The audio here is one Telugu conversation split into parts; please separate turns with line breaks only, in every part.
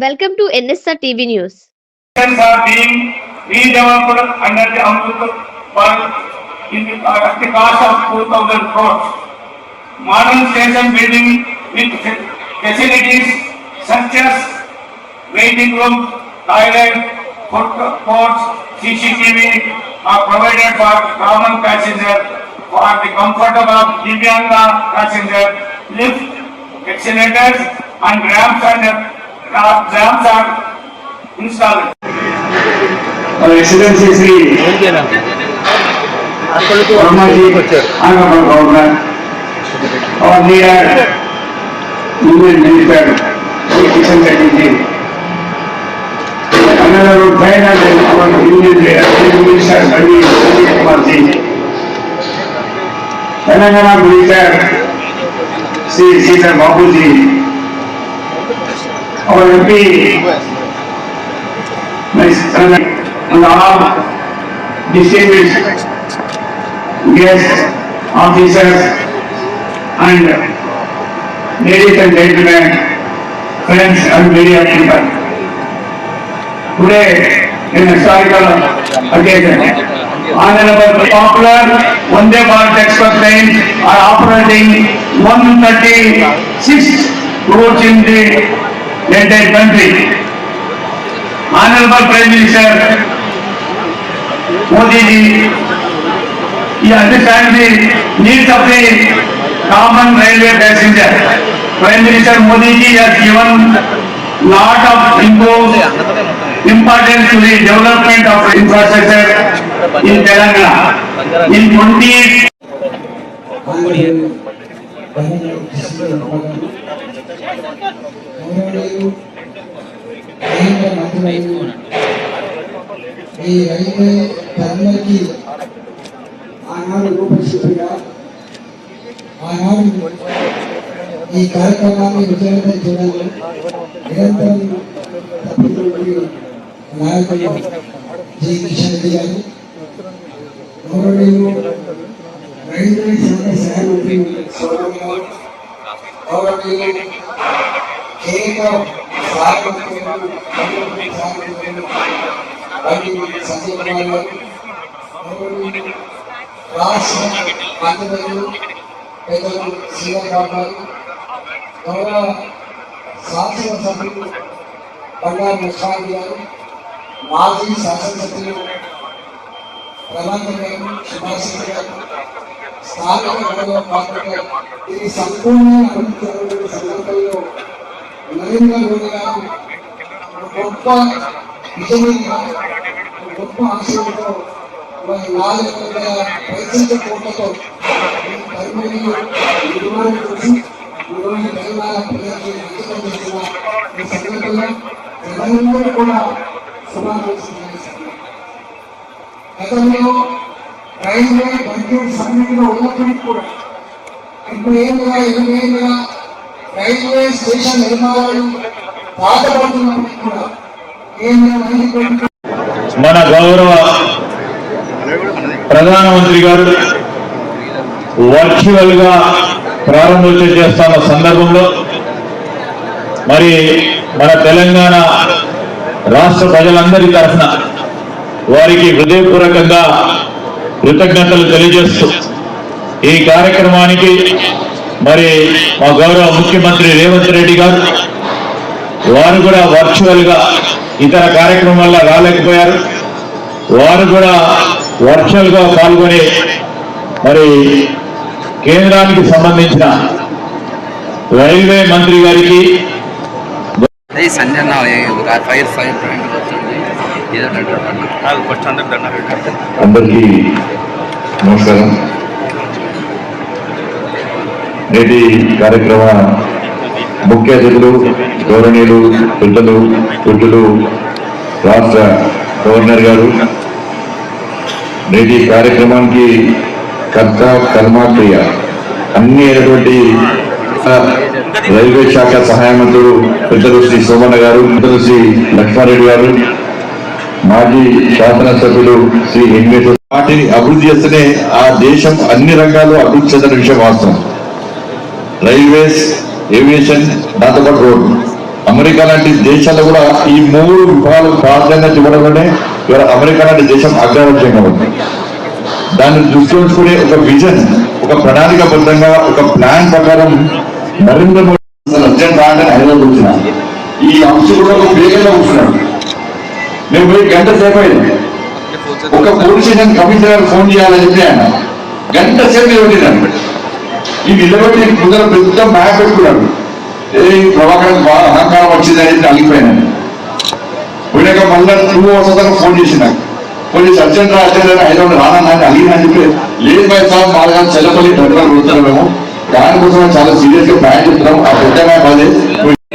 Welcome to NSR TV News.
are being redeveloped under the Amrut in the, uh, of two thousand crores. Modern station building with facilities such as waiting room, toilet, food courts, CCTV are provided for common passenger for the comfort of Divyanga passenger, lift, accelerators and ramps and uh.
और एक्सीलेंसी श्री वर्मा जी आगे बढ़ गवर्नर और near union minister Shri Kishan Reddy ji another final our union minister Bani Kumar ji Telangana minister Sri Sridhar Babu ji our MP Mr. and all distinguished guests, officers, and ladies and gentlemen, friends and media people. Today, in historical occasion, honorable popular Vande Bharat Express trains are operating 136 routes in the entire country. Honorable Prime Minister Modi ji, he understands the needs of the common railway passenger. Prime Minister Modi ji has given lot of impose importance to the development of infrastructure in Telangana. In twenty
ఈ రైల్వే టర్మినల్కి ఆనాడు రూపశిల్పిగా ఆనాడు ఈ కార్యక్రమాన్ని విజయవంతం చేయడంలో నిరంతరం తప్పినటువంటి నాయకులు జి కిషన్ రెడ్డి గారు గౌరవనీయులు రైల్వే శాఖ సహాయ మంత్రి గౌరవనీయులు కేంద్ర రాష్ట్ర మంత్రులు పెద్దలు గారు గౌరవ శాసనసభ్యులు బండారు గారు మాజీ శాసనసభ్యులు ప్రభాకర్ గారు సుభాష్ గారు స్థానిక సంపూర్ణ అభివృద్ధి సందర్భంలో నరేంద్ర మోడీ గారు గొప్ప విజయంగా గొప్ప ఆశయంతో నాలుగు వందల కోట్లతో ఈరోజు తెలంగాణ ప్రజలకు అంకితం చేసిన ఈ ప్రజలందరూ కూడా శుభాకాంక్షలు గతంలో రైల్వే బడ్జెట్ సమితిలో ఉన్నప్పటికీ కూడా ఇప్పుడు ఏళ్ళుగా ఇరవై రైల్వే స్టేషన్ నిర్మాణాలు బాధపడుతున్నప్పటికీ కూడా
మన గౌరవ ప్రధానమంత్రి గారు వర్చువల్గా ప్రారంభోత్సవం చేస్తున్న సందర్భంలో మరి మన తెలంగాణ రాష్ట్ర ప్రజలందరి తరఫున వారికి హృదయపూర్వకంగా కృతజ్ఞతలు తెలియజేస్తూ ఈ కార్యక్రమానికి మరి మా గౌరవ ముఖ్యమంత్రి రేవంత్ రెడ్డి గారు వారు కూడా వర్చువల్గా ఇతర కార్యక్రమాల్లో రాలేకపోయారు. వారు కూడా వర్చువల్గా పాల్గొనే పాల్గొని మరి కేంద్రానికి సంబంధించిన రైల్వే మంత్రి గారికి
ఏ ఫైర్ ఫైర్ అందరికి
అందరికీ నమస్కారం. నేటి కార్యక్రమ ముఖ్య అతిథులు గౌరవనీయులు పెద్దలు పుట్టులు రాష్ట్ర గవర్నర్ గారు నేటి కార్యక్రమానికి కర్త కర్మక్రియ అన్ని అయినటువంటి రైల్వే శాఖ సహాయ మంత్రులు పెద్దలు శ్రీ సోమన్న గారు పెద్దలు శ్రీ లక్ష్మారెడ్డి గారు మాజీ శాసనసభ్యులు శ్రీ వెంకటేశ్వర వాటిని అభివృద్ధి చేస్తేనే ఆ దేశం అన్ని రంగాల్లో అభివృద్ధి చెందిన విషయం వాస్తవం రైల్వేస్ ఏవియేషన్ దాంతోపాటు రోడ్లు అమెరికా లాంటి దేశాల్లో కూడా ఈ మూడు విభాగాలు ప్రాధాన్యత ఇవ్వడంలోనే ఇవాళ అమెరికా లాంటి దేశం అగ్రరాజ్యంగా ఉంది. దాన్ని దృష్టి ఉంచుకునే ఒక విజన్ ఒక ప్రణాళికబద్ధంగా ఒక ప్లాన్ ప్రకారం నరేంద్ర మోడీ అసలు అర్జెంట్ రాగానే హైదరాబాద్ వచ్చిన. ఈ అంశం కూడా వేగంగా ఉంటున్నాడు మేము పోయి గంట సేపు అయింది. ఒక పోలీస్ స్టేషన్ కమిషనర్ ఫోన్ చేయాలని చెప్పి ఆయన గంట సేపు నిలబడినాడు ఈ నిలబడి ముందర పెద్ద మ్యాప్ పెట్టుకున్నాడు. ఏ ప్రభాకర్ అహంకారం వచ్చింది అని అలిగిపోయినాను పోయినాక మళ్ళీ టూ అవర్స్ దాకా ఫోన్ చేసి నాకు. చేసి అర్జెంట్ అర్జెంట్ హైదరాబాద్ రానా అని అలిగినా అని చెప్పి లేదు బై సార్ బాగా చెల్లపల్లి టెండర్ కొడుతున్నాం మేము. దానికోసం చాలా సీరియస్గా ప్లాన్ చెప్తున్నాం ఆ పెద్ద మ్యాప్ అదే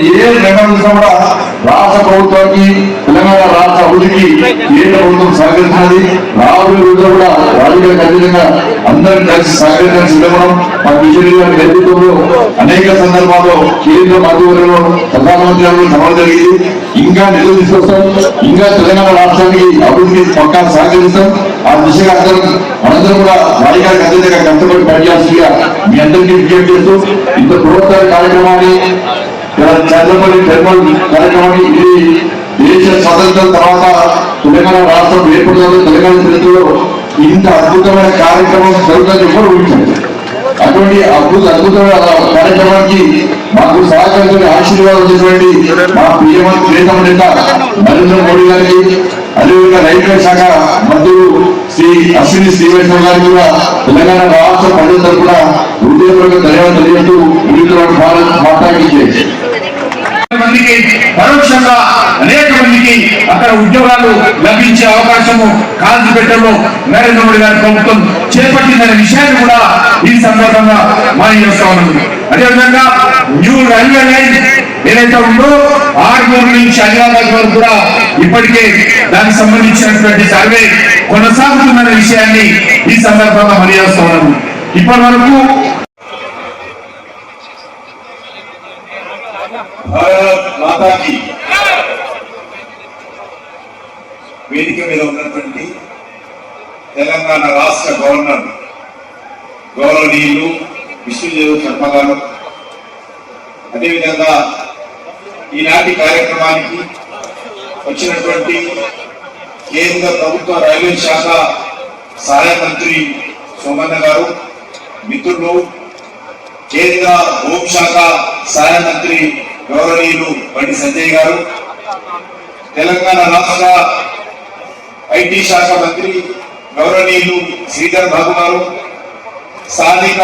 ఏ నిర్ణయం కూడా రాష్ట్ర ప్రభుత్వానికి అభివృద్ధికి కేంద్ర ప్రభుత్వం సహకరిస్తున్నది రాబోయే రోజుల్లో కూడా రాజకీయ ఖచ్చితంగా అందరం కలిసి సహకరించాలని సిద్ధపడం మా కిషన్ గారి నేతృత్వంలో అనేక సందర్భాల్లో కేంద్ర మధ్యవర్గంలో ప్రధానమంత్రి గారు సభలు జరిగింది. ఇంకా నిధులు తీసుకొస్తాం. ఇంకా తెలంగాణ రాష్ట్రానికి అభివృద్ధి పక్కా సహకరిస్తాం. ఆ దిశగా అందరం మనందరం కూడా రాజకీయ ఖచ్చితంగా కష్టపడి పనిచేస్తుందిగా మీ అందరికీ విజ్ఞప్తి చేస్తూ ఇంత బృహత్తర కార్యక్రమాన్ని చంద్రపల్లి టెర్మల్ కార్యక్రమాన్ని ఇది దేశ స్వాతంత్రం తర్వాత తెలంగాణ రాష్ట్రం ఏర్పడుతుంది తెలంగాణ చరిత్రలో ఇంత అద్భుతమైన కార్యక్రమం జరుగుతుందని కూడా ఊహించారు అటువంటి అద్భుత అద్భుతమైన కార్యక్రమానికి మాకు సహకరించిన ఆశీర్వాదం చేసినటువంటి మా పిఎం ప్రియతమ నేత నరేంద్ర మోడీ గారికి అదేవిధంగా రైల్వే శాఖ మంత్రులు శ్రీ అశ్విని శ్రీవైష్ణవ్ గారికి కూడా తెలంగాణ రాష్ట్ర ప్రజల తరఫున హృదయపూర్వక ధన్యవాదాలు తెలియజేస్తూ భారత్ మాట్లాడించే
పరోక్షంగా అనేక మందికి అక్కడ ఉద్యోగాలు లభించే అవకాశము కాల్చి పెట్టడంలో నరేంద్ర మోడీ గారి ప్రభుత్వం చేపట్టిందనే విషయాన్ని కూడా ఈ సందర్భంగా మనం చేస్తా ఉన్నాం అదేవిధంగా న్యూ రైల్వే లైన్ ఏదైతే ఉందో ఆర్మూరు నుంచి హైదరాబాద్ వరకు కూడా ఇప్పటికే దానికి సంబంధించినటువంటి సర్వే కొనసాగుతున్న విషయాన్ని ఈ సందర్భంగా మనం చేస్తా ఉన్నాము ఇప్పటి వరకు
భారత్ మాతాకి. వేదిక మీద ఉన్నటువంటి తెలంగాణ రాష్ట్ర గవర్నర్ గౌరవనీయులు విష్ణుదేవ్ శర్మ గారు. అదేవిధంగా ఈనాటి కార్యక్రమానికి వచ్చినటువంటి కేంద్ర ప్రభుత్వ రైల్వే శాఖ సహాయ మంత్రి సోమన్న గారు మిత్రులు కేంద్ర హోంశాఖ సహాయ మంత్రి గౌరవనీయులు బండి సంజయ్ గారు తెలంగాణ రాష్ట్ర ఐటీ శాఖ మంత్రి గౌరవనీయులు శ్రీధర్ బాబు గారు స్థానిక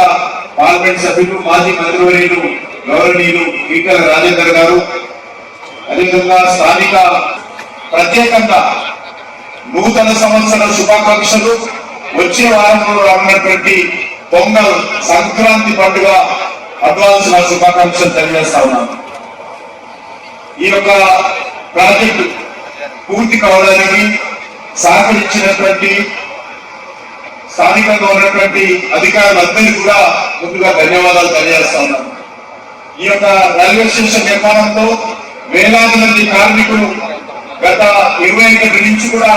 పార్లమెంట్ సభ్యులు మాజీ మంత్రివర్యులు గౌరవనీయులు ఈటల రాజేందర్ గారు అదేవిధంగా స్థానిక ప్రత్యేకంగా నూతన సంవత్సర శుభాకాంక్షలు వచ్చే వారంలో రానున్నటువంటి పొంగల్ సంక్రాంతి పండుగ అడ్వాన్స్ నా శుభాకాంక్షలు తెలియజేస్తా ఉన్నాను. ఈ యొక్క ప్రాజెక్టు పూర్తి కావడానికి సహకరించినటువంటి స్థానికంగా ఉన్నటువంటి అధికారులందరికీ కూడా ముందుగా ధన్యవాదాలు తెలియజేస్తా ఉన్నాను. ఈ యొక్క రైల్వే స్టేషన్ నిర్మాణంలో వేలాది మంది కార్మికులు గత ఇరవై ఐదు నుంచి కూడా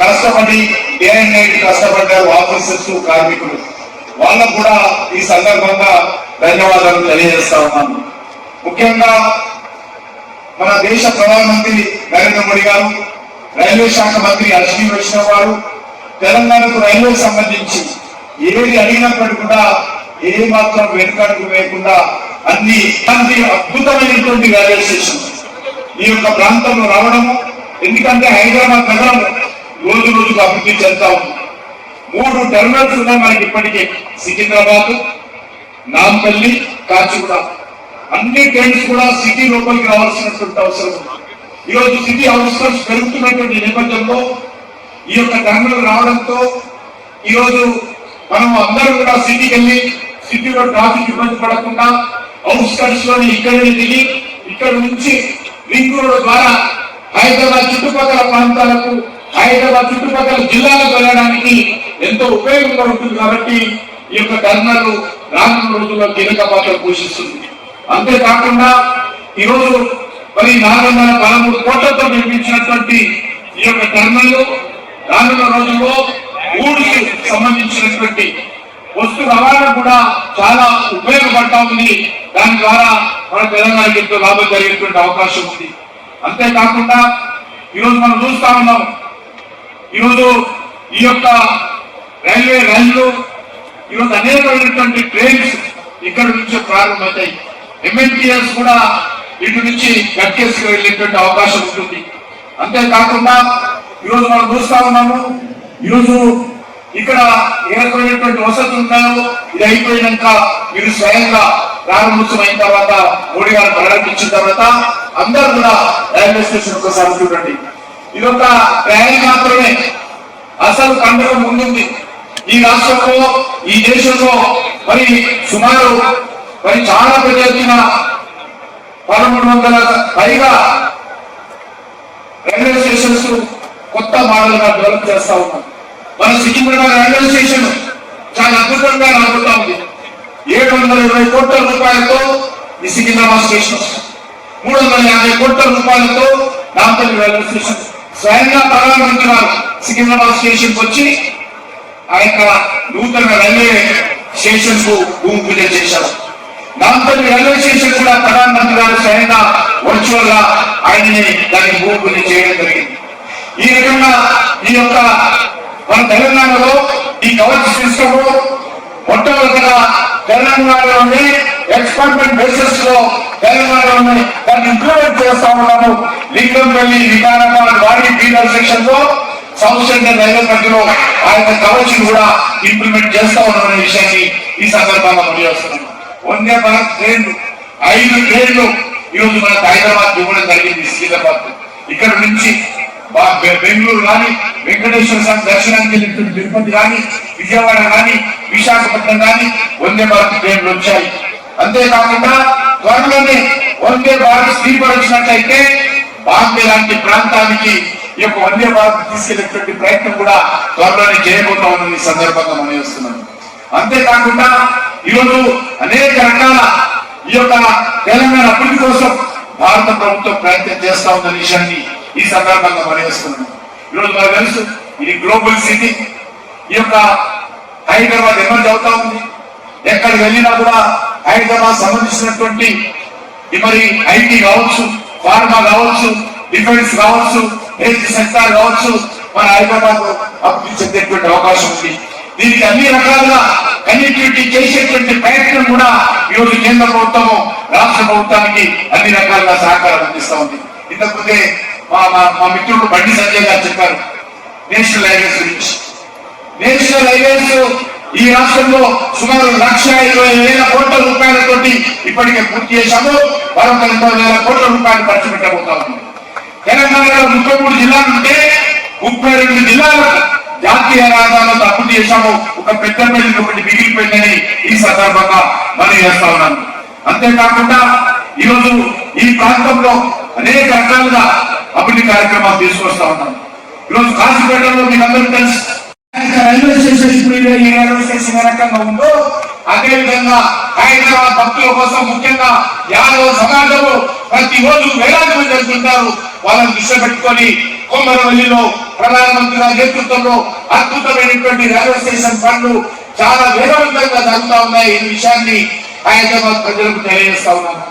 కష్టపడి డే అండ్ నైట్ కష్టపడ్డారు ఆఫీసర్స్ కార్మికులు. వాళ్ళకు కూడా ఈ సందర్భంగా ధన్యవాదాలు తెలియజేస్తా ఉన్నాను. ముఖ్యంగా మన దేశ ప్రధానమంత్రి నరేంద్ర మోడీ గారు రైల్వే శాఖ మంత్రి అశ్విని వైష్ణవ్ గారు తెలంగాణకు రైల్వే సంబంధించి ఏది అడిగినప్పటికీ కూడా ఏ మాత్రం వెనుకడుగు వేయకుండా అన్ని అన్ని అద్భుతమైనటువంటి రైల్వే స్టేషన్ ఈ యొక్క ప్రాంతంలో రావడము. ఎందుకంటే హైదరాబాద్ నగరం రోజు రోజుకు అభివృద్ధి చెందుతా ఉంది. మూడు టెర్మినల్స్ ఉన్నాయి మనకి ఇప్పటికే. సికింద్రాబాద్ నాంపల్లి కాచిగూడ. అన్ని ట్రైన్స్ కూడా సిటీ లోపలికి రావాల్సినటువంటి అవసరం ఉంది. ఈరోజు సిటీ అవసరం పెరుగుతున్నటువంటి నేపథ్యంలో ఈ యొక్క టెర్మినల్ రావడంతో ఈరోజు మనం అందరం కూడా సిటీకి వెళ్ళి సిటీలో ట్రాఫిక్ ఇబ్బంది పడకుండా అవుట్స్కర్ట్స్లోని ఇక్కడ దిగి ఇక్కడ నుంచి రింగ్ రోడ్ ద్వారా హైదరాబాద్ చుట్టుపక్కల ప్రాంతాలకు హైదరాబాద్ చుట్టుపక్కల జిల్లాలకు వెళ్ళడానికి ఎంతో ఉపయోగంగా ఉంటుంది కాబట్టి ఈ యొక్క టర్మినల్ రానున్న రోజుల్లో కీలక పాత్ర పోషిస్తుంది. అంతేకాకుండా ఈరోజు మరి నాలుగు వందల పదమూడు కోట్లతో నిర్మించినటువంటి ఈ యొక్క టర్మినల్ రానున్న రోజుల్లో మూడుకి సంబంధించినటువంటి వస్తు రవాణా కూడా చాలా ఉపయోగపడతా ఉంది. దాని ద్వారా మన తెలంగాణకి ఎంతో లాభం జరిగేటువంటి అవకాశం ఉంది. అంతేకాకుండా ఈరోజు మనం చూస్తా ఉన్నాం ఈరోజు ఈ యొక్క రైల్వే రైళ్ళు ఈరోజు అనేకమైనటువంటి ట్రైన్స్ ఇక్కడ నుంచే ప్రారంభమవుతాయి. ఎంఎన్టీఎస్ కూడా ఇటు నుంచి గట్కేసుకు వెళ్ళేటువంటి అవకాశం ఉంటుంది. అంతేకాకుండా ఈరోజు మనం చూస్తా ఉన్నాము ఈరోజు ఇక్కడ ఏ రకమైనటువంటి వసతులు ఉన్నాయో ఇది అయిపోయినాక మీరు స్వయంగా ప్రారంభోత్సవం తర్వాత మోడీ గారు ప్రారంభించిన తర్వాత అందరూ కూడా రైల్వే స్టేషన్ ఒకసారి చూడండి. ఇది ఒక ర్యాలీ మాత్రమే అసలు కండరం ముందుంది. ఈ రాష్ట్రంలో ఈ దేశంలో మరి సుమారు మరి చాలా పెద్ద వచ్చిన పదమూడు వందల పైగా రైల్వే స్టేషన్స్ కొత్త మోడల్గా డెవలప్ చేస్తా ఉన్నాం మన సికింద్రాబాద్ రైల్వే స్టేషన్ చాలా అద్భుతంగా రాబోతా ఉంది. ఏడు వందల ఇరవై కోట్ల రూపాయలతో ఈ సికింద్రాబాద్ స్టేషన్ మూడు వందల యాభై కోట్ల రూపాయలతో నాంపల్లి రైల్వే స్టేషన్ స్వయంగా ప్రధానమంత్రి గారు సికింద్రాబాద్ స్టేషన్ వచ్చి ఆ యొక్క నూతన రైల్వే స్టేషన్కు భూమి పూజ చేశారు. దాంతో రైల్వే స్టేషన్ కూడా ప్రధానమంత్రి గారు స్వయంగా వర్చువల్గా ఆయనని దాన్ని భూమి చేయడం జరిగింది. ఈ రకంగా ఈ యొక్క మన తెలంగాణలో ఈ కవచ్ సిస్టమ్ మొట్టమొదటిగా తెలంగాణలోని ఎక్స్పెరిమెంట్ బేసిస్లో తెలంగాణలోని దాన్ని ఇంప్లిమెంట్ చేస్తా ఉన్నాము. లింగంపల్లి వికారాబాద్ వారి బీదర్ సెక్షన్లో సౌత్ సెంట్రల్ రైల్వే మధ్యలో ఆ యొక్క కవచ్ కూడా ఇంప్లిమెంట్ చేస్తా ఉన్నామనే విషయాన్ని ఈ సందర్భంగా తెలియజేస్తున్నాం వందే భారత్ ట్రైన్లు ఐదు ట్రైన్లు ఈరోజు మనకు హైదరాబాద్ ఇవ్వడం జరిగింది సికింద్రాబాద్ ఇక్కడ నుంచి బెంగళూరు కానీ వెంకటేశ్వర స్వామి దర్శనానికి వెళ్ళినటువంటి తిరుపతి కానీ విజయవాడ కానీ విశాఖపట్నం కానీ వందే భారత్ ట్రైన్లు వచ్చాయి. అంతేకాకుండా త్వరలోనే వందే భారత్ స్లీపర్ బాంబే లాంటి ప్రాంతానికి ఈ యొక్క వందే భారత్ తీసుకెళ్ళేటువంటి ప్రయత్నం కూడా త్వరలోనే చేయకుండా ఉన్నది సందర్భంగా మనం చేస్తున్నాం. అంతేకాకుండా ఈరోజు అనేక రకాల ఈ యొక్క తెలంగాణ అభివృద్ధి కోసం భారత ప్రభుత్వం ప్రయత్నం చేస్తా ఉన్న విషయాన్ని ఈ సందర్భంగా మనవేస్తున్నాను ఈరోజు మనకు తెలుసు ఇది గ్లోబల్ సిటీ. ఈ యొక్క హైదరాబాద్ ఎమర్జ్ అవుతా ఉంది. ఎక్కడికి వెళ్ళినా కూడా హైదరాబాద్ సంబంధించినటువంటి మరి ఐటీ కావచ్చు ఫార్మా కావచ్చు డిఫెన్స్ కావచ్చు హెల్త్ సెక్టార్ కావచ్చు మన హైదరాబాద్ అభివృద్ధి చెందేటువంటి అవకాశం ఉంది. దీనికి అన్ని రకాలుగా కనెక్టివిటీ చేసేటువంటి ప్రయత్నం కూడా ఈరోజు కేంద్ర ప్రభుత్వము రాష్ట్ర ప్రభుత్వానికి అన్ని రకాలుగా సహకారం అందిస్తూ ఉంది. ఇంతకుముందే మా మా- మిత్రుడు బండి సంజయ్ గారు చెప్పారు నేషనల్ హైవేస్ గురించి. నేషనల్ హైవేస్ ఈ రాష్ట్రంలో సుమారు లక్ష ఇరవై వేల కోట్ల రూపాయలతోటి ఇప్పటికే పూర్తి చేశాము. మరొక ఎనభై వేల కోట్ల రూపాయలు ఖర్చు పెట్టబోతా ఉంది. తెలంగాణలో ముప్పై మూడు జిల్లాలు ఉంటే ముప్పై రెండు జిల్లాలకు జాతీయ రహదారులతో అభివృద్ధి చేశాము. ఒక పెద్ద పెళ్ళి ఒకటి మిగిలిపోయిందని ఈ సందర్భంగా మనం చేస్తా ఉన్నాను. అంతేకాకుండా ఈరోజు ఈ ప్రాంతంలో అనేక రకాలుగా అభివృద్ధి కార్యక్రమాలు తీసుకొస్తా ఉన్నాం ఈరోజు కాశీపేటలో మీకు అందరూ తెలుసు. రైల్వే స్టేషన్ ఈ రైల్వే స్టేషన్ ఏ రకంగా ఉందో అదే విధంగా హైదరాబాద్ భక్తుల కోసం ముఖ్యంగా యాదవ సమాజము ప్రతి రోజు వేలాది మంది వెళ్తుంటారు. వాళ్ళని దృష్టి పెట్టుకొని కొమ్మరవల్లిలో ప్రధానమంత్రి గారి నేతృత్వంలో అద్భుతమైనటువంటి రైల్వే స్టేషన్ పనులు చాలా వేగవంతంగా జరుగుతా ఉన్నాయి. ఈ విషయాన్ని హైదరాబాద్ ప్రజలకు తెలియజేస్తా ఉన్నాను.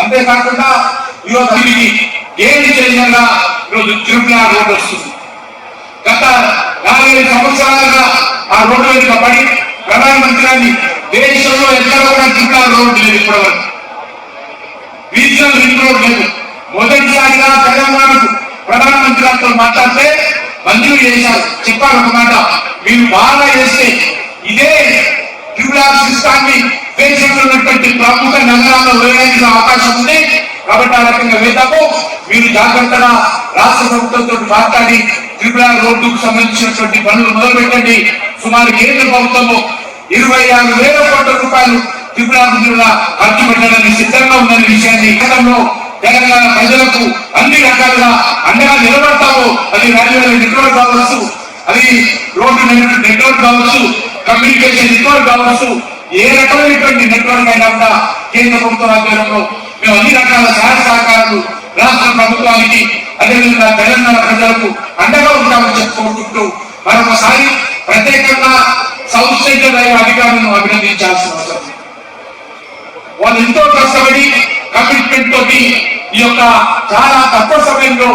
అంతేకాకుండా ఈరోజు ఏది చేయాలా ఈరోజు తిరుమల రోడ్డు వస్తుంది. గత నాలుగైదు సంవత్సరాలుగా ఆ రోడ్డు మీద పడి ప్రధానమంత్రి గారిని దేశంలో ఎక్కడ కూడా జిల్లా రోడ్డు లేదు ఇప్పటివరకు. రీజనల్ రింగ్ రోడ్ లేదు. మొదటిసారిగా తెలంగాణకు ప్రధానమంత్రి గారితో మాట్లాడితే మంజూరు చేశారు. చెప్పారు ఒక మాట. మీరు బాగా చేస్తే ఇదే ట్రిపుల్ సిస్టాన్ని దేశంలో ప్రముఖ నగరాల్లో వేయడానికి అవకాశం ఉంది. కాబట్టి ఆ రకంగా వేద్దాము. మీరు జాగ్రత్తగా రాష్ట్ర ప్రభుత్వంతో మాట్లాడి త్రిపుర రోడ్డుకు సంబంధించినటువంటి పనులు మొదలుపెట్టండి. సుమారు కేంద్ర ప్రభుత్వము ఇరవై ఆరు వేల కోట్ల రూపాయలు త్రిపుర అభివృద్ధిలో ఖర్చు పెట్టడానికి సిద్ధంగా ఉందనే విషయాన్ని గతంలో తెలంగాణ ప్రజలకు అన్ని రకాలుగా అండగా నిలబడతాము. అది రైల్వే నెట్వర్క్ కావచ్చు అది రోడ్డు నెట్వర్క్ కావచ్చు కమ్యూనికేషన్ నెట్వర్క్ కావచ్చు ఏ రకమైనటువంటి నెట్వర్క్ అయినా కూడా కేంద్ర ప్రభుత్వం ఆధ్వర్యంలో మేము అన్ని రకాల సహాయ సహకారాలు రాష్ట్ర ప్రభుత్వానికి అదేవిధంగా తెలంగాణ ప్రజలకు అండగా ఉంటామని చెప్పుకుంటూ మరొకసారి ప్రత్యేకంగా సౌత్ సెంటర్ రైల్వే అధికారులను అభినందించాల్సిన అవసరం వాళ్ళు ఎంతో కష్టపడి కమిట్మెంట్ తోటి ఈ యొక్క చాలా తక్కువ సమయంలో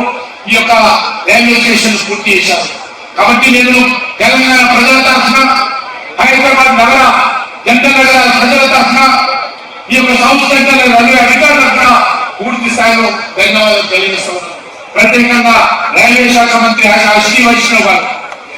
ఈ యొక్క రైల్వే స్టేషన్ పూర్తి చేశారు. కాబట్టి నేను తెలంగాణ ప్రజల తరఫున హైదరాబాద్ నగర జంట నగర ప్రజల తరఫున ఈ యొక్క సౌత్ రైల్వే అధికారుల తరఫున పూర్తి స్థాయిలో ధన్యవాదాలు తెలియజేస్తున్నాను. ప్రత్యేకంగా రైల్వే శాఖ మంత్రి శ్రీ వైష్ణవ్ గారు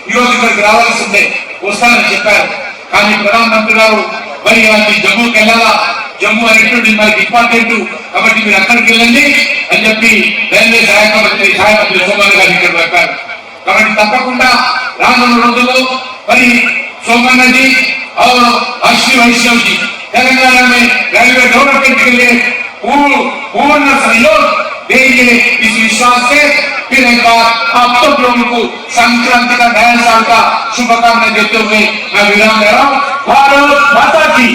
ఈ రోజు ఇక్కడికి రావాల్సిందే వస్తానని చెప్పారు. కానీ ప్రధానమంత్రి గారు మరి అది జమ్మూకి వెళ్ళాలా? జమ్మూ అనేటువంటి మనకి ఇంపార్టెంట్. కాబట్టి మీరు అక్కడికి వెళ్ళండి అని చెప్పి రైల్వే శాఖ మంత్రి సహాయ మంత్రి సోమన్ గారు ఇక్కడ చెప్పారు కాబట్టి తప్పకుండా రానున్న రోజుల్లో మరి सोमन जी और अश्विनी वैष्णव जी तेलंगाना में रेलवे डेवलपमेंट के लिए पूर्ण सहयोग देंगे इस विश्वास से। फिर एक बार आप सब तो लोगों को संक्रांति का नया साल का शुभकामना देते हुए मैं विराम दे रहा हूँ। भारत माता की